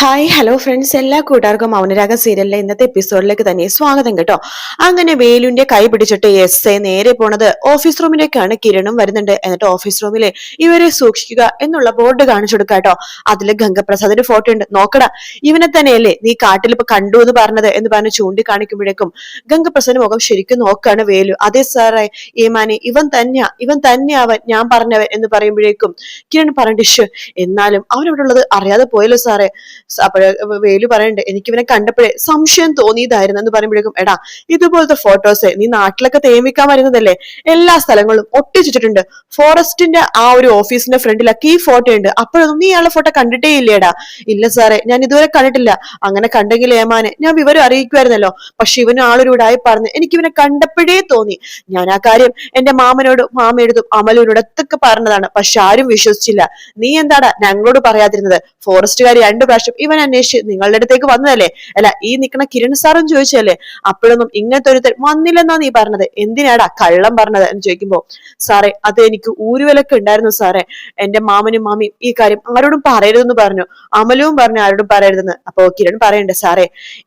Hi hello friends എല്ലാ കൂട്ടുകാർക്കും മൗനരാഗ സീരിയലിലെ ഇന്നത്തെ എപ്പിസോഡിലേക്ക് തന്നെ സ്വാഗതം കേട്ടോ. അങ്ങനെ വേലുവിന്റെ കൈ പിടിച്ചിട്ട് എസ് എ നേരെ പോണത് ഓഫീസ് റൂമിലേക്കാണ് കിരണും വരുന്നുണ്ട്. എന്നിട്ട് ഓഫീസ് റൂമിലെ ഇവരെ സൂക്ഷിക്കുക എന്നുള്ള ബോർഡ് കാണിച്ചു കൊടുക്കുക കേട്ടോ അതിൽ ഗംഗപ്രസാദിന്റെ ഫോട്ടോ ഉണ്ട്. നോക്കടാ ഇവനെ തന്നെയല്ലേ നീ കാട്ടിൽ ഇപ്പൊ കണ്ടു എന്ന് പറഞ്ഞത് എന്ന് പറഞ്ഞ് ചൂണ്ടിക്കാണിക്കുമ്പോഴേക്കും ഗംഗപ്രസാദിന്റെ മുഖം ശരിക്കും നോക്കാണ് വേലു. അതേ സാറേ ഏമാനെ ഇവൻ തന്നെയാ ഇവൻ തന്നെയാവൻ ഞാൻ പറഞ്ഞവൻ എന്ന് പറയുമ്പോഴേക്കും കിരൺ പറഞ്ഞിട്ട് എന്നാലും അവൻ ഉള്ളത് അറിയാതെ പോയല്ലോ സാറേ അപ്പോഴേ വേലു പറയണ്ടേ എനിക്ക് ഇവനെ കണ്ടപ്പോഴേ സംശയം തോന്നിയതായിരുന്നു എന്ന് പറയുമ്പോഴേക്കും എടാ ഇതുപോലത്തെ ഫോട്ടോസ് നീ നാട്ടിലൊക്കെ തേമിക്കാൻ വരുന്നതല്ലേ? എല്ലാ സ്ഥലങ്ങളും ഒട്ടിച്ചിട്ടുണ്ട് ഫോറസ്റ്റിന്റെ ആ ഒരു ഓഫീസിന്റെ ഫ്രണ്ടിലൊക്കെ ഈ ഫോട്ടോ ഉണ്ട്. അപ്പോഴൊന്നും നീ ഇയാളുടെ ഫോട്ടോ കണ്ടിട്ടേ ഇല്ലേടാ. ഇല്ല സാറേ ഞാൻ ഇതുവരെ കണ്ടിട്ടില്ല. അങ്ങനെ കണ്ടെങ്കിൽ ഏമാനെ ഞാൻ വിവരം അറിയിക്കുമായിരുന്നല്ലോ പക്ഷെ ഇവനും ആളൊരു പറഞ്ഞു എനിക്ക് ഇവനെ കണ്ടപ്പോഴേ തോന്നി. ഞാൻ ആ കാര്യം എന്റെ മാമനോട് മാമയെടുത്തും അമലൂരോട് ഒക്കെ പറഞ്ഞതാണ്. പക്ഷെ ആരും വിശ്വസിച്ചില്ല. നീ എന്താടാ ഞങ്ങളോട് പറയാതിരുന്നത്? ഫോറസ്റ്റുകാർ രണ്ടു പ്രാവശ്യം ഇവൻ അന്വേഷിച്ച് നിങ്ങളുടെ അടുത്തേക്ക് വന്നതല്ലേ? അല്ല ഈ നിൽക്കുന്ന കിരൺ സാറും ചോദിച്ചല്ലേ അപ്പോഴൊന്നും ഇങ്ങനത്തെ ഒരു വന്നില്ലെന്നാ നീ പറഞ്ഞത്. എന്തിനാടാ കള്ളം പറഞ്ഞത് എന്ന് ചോദിക്കുമ്പോ സാറേ അത് എനിക്ക് ഊരുവിലൊക്കെ ഉണ്ടായിരുന്നു സാറേ. എന്റെ മാമനും മാമിയും ഈ കാര്യം ആരോടും പറയരുതെന്ന് പറഞ്ഞു. അമലവും പറഞ്ഞു ആരോടും പറയരുതെന്ന്. അപ്പോ കിരൺ പറയണ്ടേ സാറേ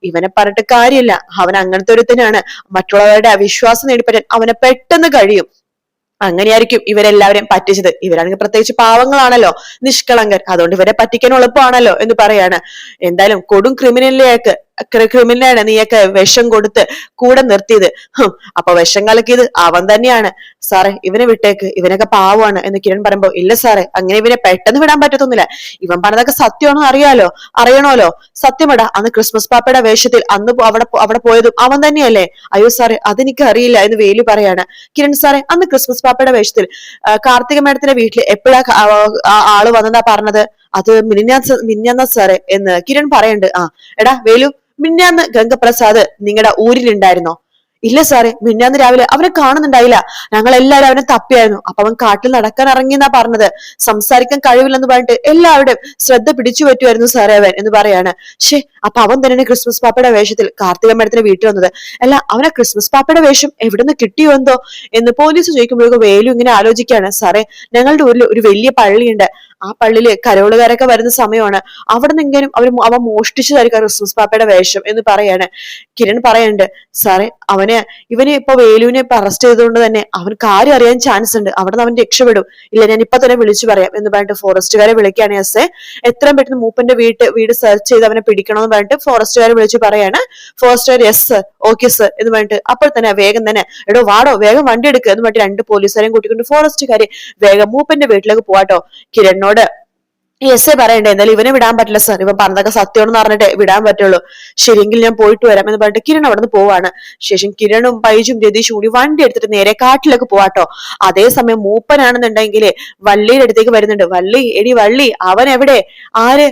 ഇവനെ പറഞ്ഞിട്ട് കാര്യമില്ല. അവൻ അങ്ങനത്തെ ഒരുത്തനാണ്. മറ്റുള്ളവരുടെ അവിശ്വാസം നേടിപ്പറ്റാൻ അവനെ പെട്ടെന്ന് കഴിയും. അങ്ങനെയായിരിക്കും ഇവരെല്ലാവരെയും പറ്റിച്ചത്. ഇവരാണെങ്കിൽ പ്രത്യേകിച്ച് പാവങ്ങളാണല്ലോ നിഷ്കളങ്കർ. അതുകൊണ്ട് ഇവരെ പറ്റിക്കാൻ എളുപ്പമാണല്ലോ എന്ന് പറയാണ്. എന്തായാലും കൊടും ക്രിമിനലിലേക്ക് ക്രിമിനലാണ് നീയൊക്കെ വിഷം കൊടുത്ത് കൂടെ നിർത്തിയത്. അപ്പൊ വിഷം കലക്കിയത് അവൻ തന്നെയാണ്. സാറേ ഇവനെ വിട്ടേക്ക്. ഇവനൊക്കെ പാവാണ് എന്ന് കിരൺ പറയുമ്പോ ഇല്ല സാറേ അങ്ങനെ ഇവനെ പെട്ടെന്ന് വിടാൻ പറ്റത്തൊന്നുമില്ല. ഇവൻ പറഞ്ഞതൊക്കെ സത്യമാണോ അറിയാലോ? അറിയണോലോ സത്യമടാ അന്ന് ക്രിസ്മസ് പാപ്പയുടെ വേഷത്തിൽ അന്ന് അവിടെ അവിടെ പോയതും അവൻ തന്നെയല്ലേ? അയ്യോ സാറേ അതെനിക്ക് അറിയില്ല എന്ന് വേലി പറയാണ്. കിരൺ സാറേ അന്ന് ക്രിസ്മസ് പാപ്പയുടെ വേഷത്തിൽ കാർത്തിക മേഡത്തിന്റെ വീട്ടിൽ എപ്പോഴാ ആൾ വന്നതാ പറഞ്ഞത്? അത് മിനിഞ്ഞ മിനിഞ്ഞ സാറേ എന്ന് കിരൺ പറയണ്ട്. ആ എടാ വേലു മിന്നാന്ന് ഗംഗപ്രസാദ് നിങ്ങളുടെ ഊരിലുണ്ടായിരുന്നോ? ഇല്ല സാറേ മിന്നാന്ന് രാവിലെ അവനെ കാണുന്നുണ്ടായില്ല. ഞങ്ങൾ എല്ലാവരും അവനെ തപ്പിയായിരുന്നു. അപ്പൊ അവൻ കാട്ടിൽ നടക്കാൻ ഇറങ്ങിയെന്നാ പറഞ്ഞത്. സംസാരിക്കാൻ കഴിവില്ലെന്ന് പറഞ്ഞിട്ട് എല്ലാവരുടെയും ശ്രദ്ധ പിടിച്ചു പറ്റുമായിരുന്നു സാറേ അവൻ എന്ന് പറയാണ്. ഷേ അപ്പൊ അവൻ തന്നെയാണ് ക്രിസ്മസ് പാപ്പയുടെ വേഷത്തിൽ കാർത്തിക മേഡത്തിന് വീട്ടിൽ വന്നത്. അല്ല അവനെ ക്രിസ്മസ് പാപ്പയുടെ വേഷം എവിടെ നിന്ന് കിട്ടിയോ എന്തോ എന്ന് പോലീസ് ചോദിക്കുമ്പോഴേക്കും വേലു ഇങ്ങനെ ആലോചിക്കുകയാണ്. സാറേ ഞങ്ങളുടെ ഊരിൽ ഒരു വലിയ പള്ളിയുണ്ട്. ആ പള്ളിയിൽ കരോളുകാരൊക്കെ വരുന്ന സമയമാണ്. അവിടെ നിന്നെങ്കിലും അവർ അവൻ മോഷ്ടിച്ചതായിരിക്കും ക്രിസ്മസ് പാപ്പയുടെ വേഷം എന്ന് പറയാണ്. കിരൺ പറയുന്നുണ്ട് സാറേ അവന് ഇവന് ഇപ്പൊ വേലുവിനെ അറസ്റ്റ് ചെയ്തുകൊണ്ട് തന്നെ അവൻ കാര്യം അറിയാൻ ചാൻസ് ഉണ്ട്. അവിടെ നിന്ന് അവൻ രക്ഷപ്പെടും. ഇല്ല ഞാൻ ഇപ്പൊ തന്നെ വിളിച്ചു പറയാം എന്ന് പറഞ്ഞിട്ട് ഫോറസ്റ്റുകാരെ വിളിക്കുകയാണ് എസ് എത്രയും പെട്ടെന്ന് മൂപ്പന്റെ വീട്ട് വീട് സെർച്ച് ചെയ്ത് അവനെ പിടിക്കണമെന്ന് പറഞ്ഞിട്ട് ഫോറസ്റ്റുകാരെ വിളിച്ചു പറയാണ്. ഫോറസ്റ്റുകാർ എസ് ഓക്കെ സർ എന്ന് പറഞ്ഞിട്ട് അപ്പോൾ തന്നെ വേഗം തന്നെ എടോ വാടോ വേഗം വണ്ടി എടുക്കുക എന്ന് പറഞ്ഞിട്ട് രണ്ട് പോലീസുകാരെയും കൂട്ടിക്കൊണ്ട് ഫോറസ്റ്റുകാരെ വേഗം മൂപ്പന്റെ വീട്ടിലേക്ക് പോവാട്ടോ. കിരണിനോട് എസ് എ പറയണ്ടേ എന്നാലും ഇവനെ വിടാൻ പറ്റില്ല സാർ ഇവൻ പറഞ്ഞതൊക്കെ സത്യമാണെന്ന് പറഞ്ഞിട്ട് വിടാൻ പറ്റുള്ളൂ. ശരിയെങ്കിൽ ഞാൻ പോയിട്ട് വരാം എന്ന് പറഞ്ഞിട്ട് കിരൺ അവിടെ നിന്ന് പോവാണ്. ശേഷം കിരണും പൈജും രതീഷും കൂടി വണ്ടി എടുത്തിട്ട് നേരെ കാട്ടിലേക്ക് പോവാട്ടോ അതേസമയം മൂപ്പനാണെന്നുണ്ടെങ്കിൽ വള്ളിയുടെ അടുത്തേക്ക് വരുന്നുണ്ട്. വള്ളി എടി വള്ളി അവൻ എവിടെ? ആര്?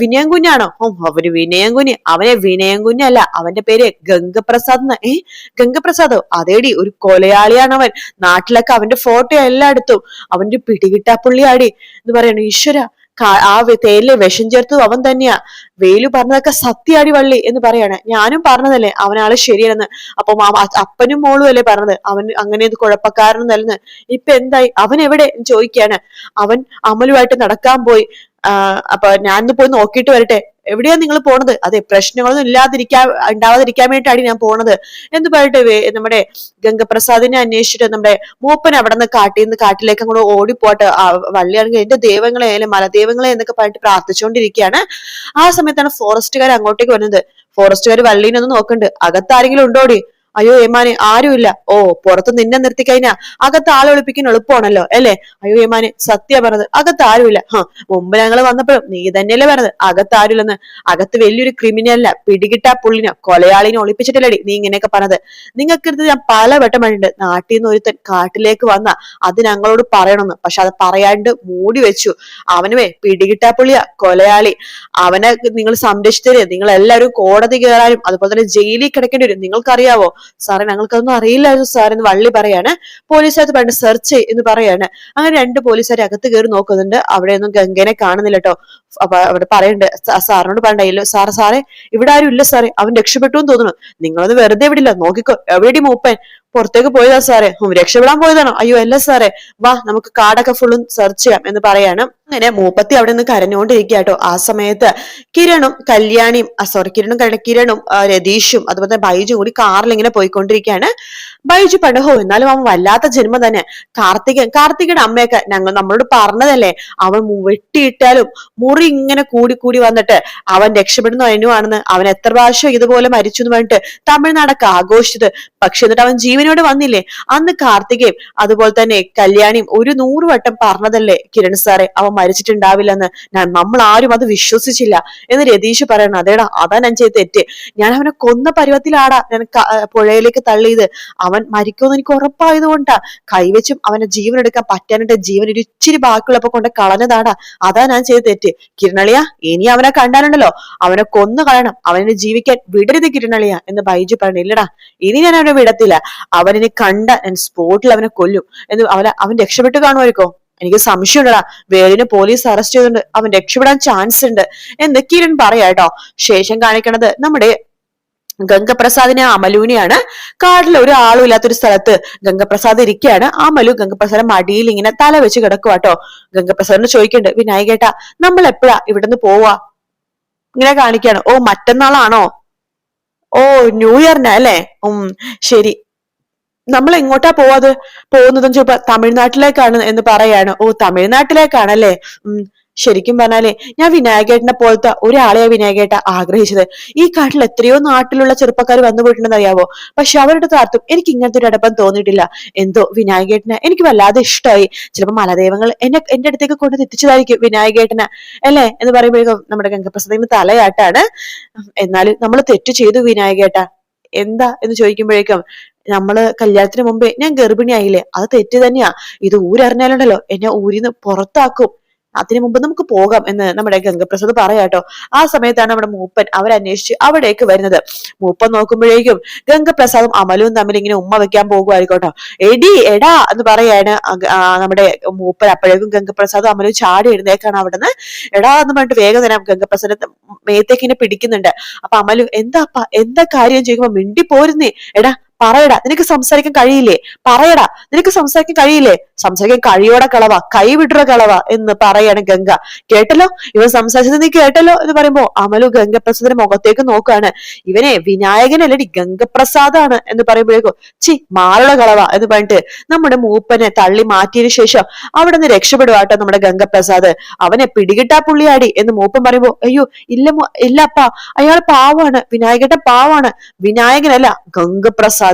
വിനയം കുഞ്ഞാണോ ഓ അവർ വിനയം കുഞ്ഞ് അവനെ വിനയം കുഞ്ഞല്ല അവന്റെ പേര് ഗംഗപ്രസാദ് എന്ന്. ഏ ഗംഗപ്രസാദോ? അതേടി ഒരു കൊലയാളിയാണ് അവൻ നാട്ടിലൊക്കെ അവന്റെ ഫോട്ടോ എല്ലായിടത്തും. അവന്റെ പിടികിട്ടാപ്പുള്ളിയാടി എന്ന് പറയണു ഈശ്വര ആ തേലിലെ വിഷം ചേർത്തു അവൻ തന്നെയാ. വെയിലു പറഞ്ഞതൊക്കെ സത്യാടി വള്ളി എന്ന് പറയാണ്. ഞാനും പറഞ്ഞതല്ലേ അവനാൾ ശരിയാണെന്ന്. അപ്പൊ അപ്പനും മോളും അല്ലേ പറഞ്ഞത്? അവൻ അങ്ങനെ കുഴപ്പക്കാരനെന്നല്ലെന്ന്. ഇപ്പൊ എന്തായി? അവൻ എവിടെ? ചോദിക്കാണ്. അവൻ അമലുമായിട്ട് നടക്കാൻ പോയി. അപ്പൊ ഞാൻ പോയി നോക്കിയിട്ട് വരട്ടെ. എവിടെയാ നിങ്ങൾ പോണത്? അതെ പ്രശ്നങ്ങളൊന്നും ഇല്ലാതിരിക്കാൻ ഉണ്ടാവാതിരിക്കാൻ വേണ്ടിയിട്ടാണ് ഞാൻ പോണത്. എന്ന് പറഞ്ഞിട്ട് നമ്മുടെ ഗംഗപ്രസാദിനെ അന്വേഷിച്ചിട്ട് നമ്മുടെ മൂപ്പൻ അവിടെ നിന്ന് കാട്ടിൽ നിന്ന് കാട്ടിലേക്ക് അങ്ങോട്ട് ഓടിപ്പോട്ടെ വള്ളിയാണെങ്കിൽ എന്റെ ദൈവങ്ങളെ അല്ലെങ്കിൽ മലദൈവങ്ങളെ എന്നൊക്കെ പറഞ്ഞിട്ട് പ്രാർത്ഥിച്ചുകൊണ്ടിരിക്കുകയാണ്. ആ സമയത്താണ് ഫോറസ്റ്റുകാർ അങ്ങോട്ടേക്ക് വരുന്നത്. ഫോറസ്റ്റുകാർ വള്ളീനെ ഒന്ന് നോക്കുന്നുണ്ട് അകത്താരെങ്കിലും ഉണ്ടോടി? അയ്യോ ഏമാനെ ആരുമില്ല. ഓ പുറത്ത് നിന്നെ നിർത്തി കഴിഞ്ഞാ അകത്ത് ആളെ ഒളിപ്പിക്കാൻ എളുപ്പമാണല്ലോ അല്ലേ? അയ്യോ ഏമാനെ സത്യ പറഞ്ഞത് അകത്ത് ആരുമില്ല. ഹാ മുമ്പ് ഞങ്ങൾ വന്നപ്പോഴും നീ തന്നെയല്ലേ പറഞ്ഞത് അകത്ത് ആരുമില്ലെന്ന്. അകത്ത് വലിയൊരു ക്രിമിനല്ല പിടികിട്ടാ പുള്ളിനെ കൊലയാളിനെ ഒളിപ്പിച്ചിട്ടില്ലടി നീ ഇങ്ങനെയൊക്കെ പറഞ്ഞത്. നിങ്ങൾക്ക് ഞാൻ പല വട്ടം പറഞ്ഞിട്ടുണ്ട് നാട്ടിൽ നിന്ന് ഒരുത്തൻ കാട്ടിലേക്ക് വന്ന അത് ഞങ്ങളോട് പറയണമെന്ന്. പക്ഷെ അത് പറയാണ്ട് മൂടി വെച്ചു. അവനുവേ പിടികിട്ടാ പുള്ളിയാ കൊലയാളി. അവനെ നിങ്ങൾ സംരക്ഷിച്ചത് നിങ്ങൾ എല്ലാവരും കോടതി കയറാനും അതുപോലെ തന്നെ ജയിലിൽ കിടക്കേണ്ടി വരും. നിങ്ങൾക്കറിയാവോ? സാറേ ഞങ്ങൾക്കൊന്നും അറിയില്ലായിരുന്നു സാർ എന്ന് വള്ളി പറയാണ്. പോലീസുകാർ പണ്ട് സെർച്ച് എന്ന് പറയാണ്. അങ്ങനെ രണ്ട് പോലീസുകാർ അകത്ത് കയറി നോക്കുന്നുണ്ട്. അവിടെയൊന്നും ഗംഗനെ കാണുന്നില്ല കേട്ടോ അപ്പൊ അവിടെ പറയുന്നുണ്ട് സാറിനോട് പറയണ്ടല്ലോ സാറ് സാറേ ഇവിടെ ആരും ഇല്ല സാറേ. അവൻ രക്ഷപ്പെട്ടു എന്ന് തോന്നുന്നു. നിങ്ങളൊന്ന് വെറുതെ വിടില്ല നോക്കിക്കോ. എവിടെയും മൂപ്പൻ? പുറത്തേക്ക് പോയതാ സാറേ. രക്ഷപ്പെടാൻ പോയതാണോ. അയ്യോ അല്ല സാറേ. വാ നമുക്ക് കാടൊക്കെ ഫുള്ളും സെർച്ച് ചെയ്യാം എന്ന് പറയാണ്. അങ്ങനെ മൂപ്പത്തി അവിടെ നിന്ന് കരഞ്ഞുകൊണ്ടിരിക്കുക കേട്ടോ ആ സമയത്ത് കിരണും കല്യാണിയും സോറി കിരണും കരണ രതീഷും അതുപോലെ തന്നെ ബൈജും കൂടി കാറിൽ ഇങ്ങനെ പോയിക്കൊണ്ടിരിക്കുകയാണ്. ബൈജു പണ്ട് ഹോ എന്നാലും അവൻ വല്ലാത്ത ജന്മ തന്നെ. കാർത്തികൻ കാർത്തികയുടെ അമ്മയൊക്കെ ഞങ്ങൾ നമ്മളോട് പറഞ്ഞതല്ലേ? അവൻ വെട്ടിയിട്ടാലും മുറി ഇങ്ങനെ കൂടി കൂടി വന്നിട്ട് അവൻ രക്ഷപ്പെടുന്നു അതിനുവാണെന്ന് അവൻ എത്ര പ്രാവശ്യം ഇതുപോലെ മരിച്ചു എന്ന് പറഞ്ഞിട്ട് തമിഴ്നാടൊക്കെ ആഘോഷിച്ചത്. പക്ഷെ എന്നിട്ട് അവൻ ജീവനോട് വന്നില്ലേ? അന്ന് കാർത്തികയും അതുപോലെ തന്നെ കല്യാണിയും ഒരു നൂറ് വട്ടം പറഞ്ഞതല്ലേ കിരൺ സാറെ? അവൻ മരിച്ചിട്ടുണ്ടാവില്ലെന്ന് നമ്മൾ ആരും അത് വിശ്വസിച്ചില്ല എന്ന് രതീഷ് പറയണം അതേടാ അതാ ഞാൻ ചെയ്ത തെറ്റ്. ഞാൻ അവനെ കൊന്ന പരുവത്തിലാടാ ഞാൻ പുഴയിലേക്ക് തള്ളിയത്. അവൻ മരിക്കുമെന്ന് എനിക്ക് ഉറപ്പായത് കൊണ്ടാ കൈവച്ചും അവനെ ജീവൻ എടുക്കാൻ പറ്റാനായിട്ട് ജീവൻ ഒരു ഇച്ചിരി ബാക്കിയുള്ളപ്പോ കൊണ്ട് കളഞ്ഞതാടാ. അതാ ഞാൻ ചെയ്ത തെറ്റ്. കിരണളിയ ഇനി അവനെ കണ്ടാലുണ്ടല്ലോ. അവനെ കൊന്നു കളയണം. അവനെ ജീവിക്കാൻ വിടരുത് കിരണളിയ എന്ന് ബൈജു പറഞ്ഞു. ഇല്ലടാ ഇനി ഞാൻ അവനെ വിടത്തില്ല. അവനെ കണ്ട ഞാൻ സ്പോട്ടിൽ അവനെ കൊല്ലും. എന്ന് അവനെ അവൻ രക്ഷപ്പെട്ടു കാണുമായിരിക്കോ? എനിക്ക് സംശയമുണ്ടടാ. വേലിന് പോലീസ് അറസ്റ്റ് ചെയ്തിട്ടുണ്ട് അവൻ രക്ഷപ്പെടാൻ ചാൻസ് ഉണ്ട്. എന്ന് കിരൺ പറയാട്ടോ ശേഷം കാണിക്കണത് നമ്മുടെ ഗംഗപ്രസാദിനെ അമലുവിനെയാണ് കാട്ടിൽ ഒരു ആളും ഇല്ലാത്തൊരു സ്ഥലത്ത് ഗംഗപ്രസാദ് ഇരിക്കുകയാണ്. അമലു ഗംഗപ്രസാദ് മടിയിൽ ഇങ്ങനെ തല വെച്ച് കിടക്കുവാട്ടോ ഗംഗപ്രസാദിനെ ചോദിക്കണ്ട് വിനായകേട്ടാ നമ്മൾ എപ്പോഴാ ഇവിടുന്ന് പോവാ? ഇങ്ങനെ കാണിക്കാണ് ഓ മറ്റന്നാളാണോ? ഓ ന്യൂ ഇയറിനാ അല്ലേ? ഉം ശരി. നമ്മൾ എങ്ങോട്ടാ പോവാത്? പോകുന്നതെന്ന് ചോദിപ്പോ തമിഴ്നാട്ടിലേക്കാണ് എന്ന് പറയാണ്. ഓ തമിഴ്നാട്ടിലേക്കാണല്ലേ? ഉം ശരിക്കും പറഞ്ഞാലേ ഞാൻ വിനായകേട്ടനെ പോലത്തെ ഒരാളെയാ വിനായകേട്ട ആഗ്രഹിച്ചത്. ഈ കാട്ടിൽ എത്രയോ നാട്ടിലുള്ള ചെറുപ്പക്കാർ വന്നു പോയിട്ടുണ്ടെന്ന് അറിയാവോ പക്ഷെ അവരുടെ താർത്തും എനിക്ക് ഇങ്ങനത്തെ ഒരു അടുപ്പം തോന്നിയിട്ടില്ല. എന്തോ വിനായകേട്ടനെ എനിക്ക് വല്ലാതെ ഇഷ്ടമായി. ചിലപ്പോൾ മലദൈവങ്ങൾ എന്നെ എന്റെ അടുത്തേക്ക് കൊണ്ട് എത്തിച്ചതായിരിക്കും വിനായകേട്ടനെ. അല്ലേ? എന്ന് പറയുമ്പോഴേക്കും നമ്മുടെ ഗംഗപ്രസാദിന് തലയാട്ടാണ്. എന്നാലും നമ്മൾ തെറ്റ് ചെയ്തു വിനായകേട്ട. എന്താ? എന്ന് ചോദിക്കുമ്പോഴേക്കും നമ്മൾ കല്യാണത്തിന് മുമ്പേ ഞാൻ ഗർഭിണിയായില്ലേ? അത് തെറ്റ് തന്നെയാ. ഇത് ഊരറിഞ്ഞാലുണ്ടല്ലോ. എന്നെ ഊരിന്ന് പുറത്താക്കും. അതിനു മുമ്പ് നമുക്ക് പോകാം എന്ന് നമ്മുടെ ഗംഗപ്രസാദ് പറയാട്ടോ ആ സമയത്താണ് നമ്മുടെ മൂപ്പൻ അവരന്വേഷിച്ച് അവിടേക്ക് വരുന്നത്. മൂപ്പൻ നോക്കുമ്പോഴേക്കും ഗംഗപ്രസാദും അമലും തമ്മിൽ ഇങ്ങനെ ഉമ്മ വെക്കാൻ പോകുമായിരിക്കോട്ടോ എടി എടാ എന്ന് പറയാണ് നമ്മുടെ മൂപ്പൻ. അപ്പോഴേക്കും ഗംഗപ്രസാദും അമലും ചാടി എഴുന്നേക്കാണ് അവിടുന്ന്. എടാ എന്ന് പറഞ്ഞിട്ട് വേഗം തന്നെ ഗംഗപ്രസാദ് മേത്തേക്ക് ഇങ്ങനെ പിടിക്കുന്നുണ്ട്. അപ്പൊ അമലു എന്താപ്പാ? എന്താ കാര്യം? ചോദിക്കുമ്പോ മിണ്ടി പോരുന്നേ എടാ പറയടാ നിനക്ക് സംസാരിക്കാൻ കഴിയില്ലേ? പറയടാ നിനക്ക് സംസാരിക്കാൻ കഴിയില്ലേ? സംസാരിക്കാൻ കഴിയോടെ കളവ കൈവിടുക കളവ എന്ന് പറയാണ് ഗംഗ. കേട്ടല്ലോ? ഇവൻ സംസാരിച്ചത് നീ കേട്ടല്ലോ എന്ന് പറയുമ്പോ അമലു ഗംഗപ്രസാദിന്റെ മുഖത്തേക്ക് നോക്കുകയാണ് ഇവനെ വിനായകനല്ലടി ഗംഗപ്രസാദാണ് എന്ന് പറയുമ്പോഴേക്കും ചി മാറുള്ള കളവ എന്ന് പറഞ്ഞിട്ട് നമ്മുടെ മൂപ്പനെ തള്ളി മാറ്റിയതിനു ശേഷം അവിടെ നിന്ന് രക്ഷപ്പെടുവാട്ടോ നമ്മുടെ ഗംഗപ്രസാദ്. അവനെ പിടികിട്ടാ പുള്ളിയാടി എന്ന് മൂപ്പൻ പറയുമ്പോ അയ്യോ ഇല്ല ഇല്ലപ്പാ അയാൾ പാവാണ് വിനായകട്ട പാവാണ് വിനായകനല്ല ഗംഗപ്രസാദ്.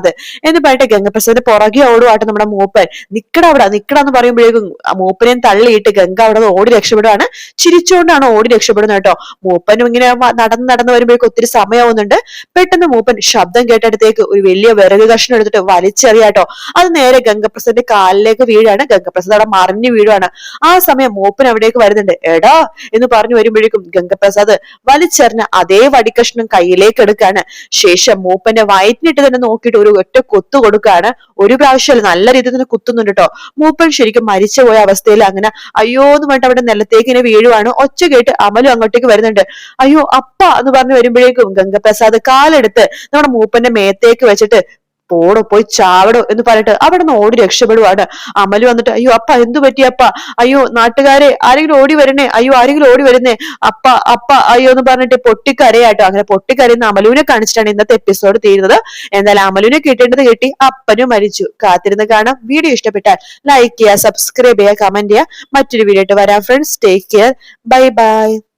എന്ന് പറഞ്ഞിട്ട് ഗംഗപ്രസാദ് പുറകെ ഓടുവാട്ട് നമ്മുടെ മൂപ്പൻ. നിക്കട അവിടെ നിക്കട എന്ന് പറയുമ്പോഴേക്കും മൂപ്പനെയും തള്ളിയിട്ട് ഗംഗ അവിടെ ഓടി രക്ഷപ്പെടുകയാണ് ചിരിച്ചുകൊണ്ടാണ് ഓടി രക്ഷപ്പെടുന്നത് കേട്ടോ. മൂപ്പനും ഇങ്ങനെ നടന്ന് നടന്ന് വരുമ്പോഴേക്കും ഒത്തിരി സമയമാവുന്നുണ്ട് പെട്ടെന്ന് മൂപ്പൻ ശബ്ദം കേട്ടടുത്തേക്ക് ഒരു വലിയ വിറക് കഷ്ണം എടുത്തിട്ട് വലിച്ചെറിയാട്ടോ അത് നേരെ ഗംഗപ്രസാദിന്റെ കാലിലേക്ക് വീഴാണ് ഗംഗപ്രസാദ് അവിടെ മറിഞ്ഞു വീഴുവാണ്. ആ സമയം മൂപ്പൻ അവിടേക്ക് വരുന്നുണ്ട്. എടാ എന്ന് പറഞ്ഞു വരുമ്പോഴേക്കും ഗംഗപ്രസാദ് വലിച്ചെറിഞ്ഞ അതേ വടിക്കഷ്ണം കയ്യിലേക്ക് എടുക്കാണ് ശേഷം മൂപ്പന്റെ വയറ്റിനിട്ട് തന്നെ നോക്കിയിട്ട് ഒരു ഒറ്റ കൊത്തു കൊടുക്കാണ് ഒരു പ്രാവശ്യം നല്ല രീതിയിൽ തന്നെ കുത്തുന്നുണ്ട് കേട്ടോ മൂപ്പൻ ശരിക്കും മരിച്ചു പോയ അവസ്ഥയിൽ അങ്ങനെ അയ്യോ എന്ന് പറഞ്ഞിട്ട് അവിടെ നിലത്തേക്ക് ഇങ്ങനെ വീഴുവാണ്. ഒച്ച കേട്ട് അമലും അങ്ങോട്ടേക്ക് വരുന്നുണ്ട്. അയ്യോ അപ്പ എന്ന് പറഞ്ഞു വരുമ്പോഴേക്കും ഗംഗപ്രസാദ് കാലെടുത്ത് നമ്മുടെ മൂപ്പന്റെ മേത്തേക്ക് വെച്ചിട്ട് പോടോ പോയി ചാവടോ എന്ന് പറഞ്ഞിട്ട് അവിടെ നിന്ന് ഓടി രക്ഷപ്പെടുവാണ്. അമൽ വന്നിട്ട് അയ്യോ അപ്പ എന്തു പറ്റി അപ്പ? അയ്യോ നാട്ടുകാരെ ആരെങ്കിലും ഓടി വരണേ? അയ്യോ ആരെങ്കിലും ഓടി വരുന്നേ? അപ്പ അപ്പ അയ്യോ എന്ന് പറഞ്ഞിട്ട് പൊട്ടിക്കരയാട്ടോ. അങ്ങനെ പൊട്ടിക്കരയുന്ന അമലുവിനെ കാണിച്ചിട്ടാണ് ഇന്നത്തെ എപ്പിസോഡ് തീരുന്നത്. എന്നാൽ അമലുവിനെ കിട്ടേണ്ടത് കിട്ടി അപ്പനും മരിച്ചു. കാത്തിരുന്ന് കാണാം. വീഡിയോ ഇഷ്ടപ്പെട്ടാൽ ലൈക്ക് ചെയ്യുക സബ്സ്ക്രൈബ് ചെയ്യുക കമന്റ് ചെയ്യുക. മറ്റൊരു വീഡിയോ ആയിട്ട് വരാം friends take care bye bye